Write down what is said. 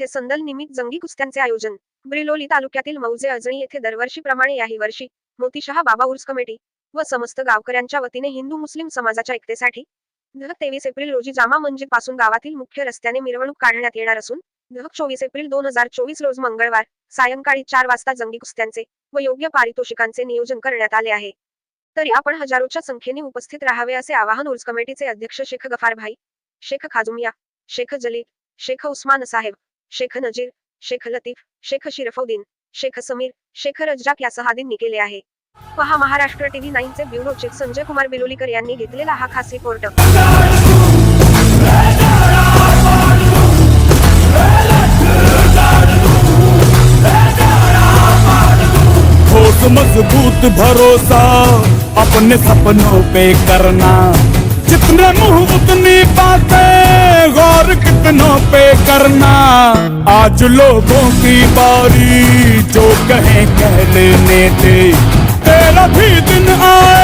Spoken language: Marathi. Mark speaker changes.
Speaker 1: येथे संदल निमित्त जंगी कुस्त्यांचे आयोजन. ब्रिलोली तालुक्यातील मौजे अजणी येथे दरवर्षीप्रमाणे याही वर्षी मोतीशहा बाबा उर्स कमिटी व समस्त गावकऱ्यांच्या वतीने हिंदू मुस्लिम समाजाच्या एकतेसाठी दह तेवीस एप्रिल रोजी जामा मंजिदपासून गावातील मुख्य रस्त्याने मिरवणूक काढण्यात येणार असून दह चोवीस एप्रिल दोन हजार चोवीस रोज मंगळवार सायंकाळी चार वाजता जंगी कुस्त्यांचे व योग्य पारितोषिकांचे नियोजन करण्यात आले आहे. तरी आपण हजारोच्या संख्येने उपस्थित राहावे असे आवाहन उर्स कमिटीचे अध्यक्ष शेख गफारभाई शेख खाजुमिया शेख जलील शेख उस्मान साहेब शेख नजीर शेख लतीफ शेख शिरफौद्दीन शेख समीर शेख रज्जाक या सहादींनी केले आहे. पहा महाराष्ट्र टीव्ही नाईन चे ब्युरो चीफ संजय कुमार बिलोलीकर यांनी घेतलेला हा खास रिपोर्ट
Speaker 2: ठोस मजबूत भरोसा अपने सपनों पे करना। जितने मुंह उतनी बातें गौर कितनों पे करना। आज लोगों की बारी जो कहें कह लेने दे। तेरा भी दिन आए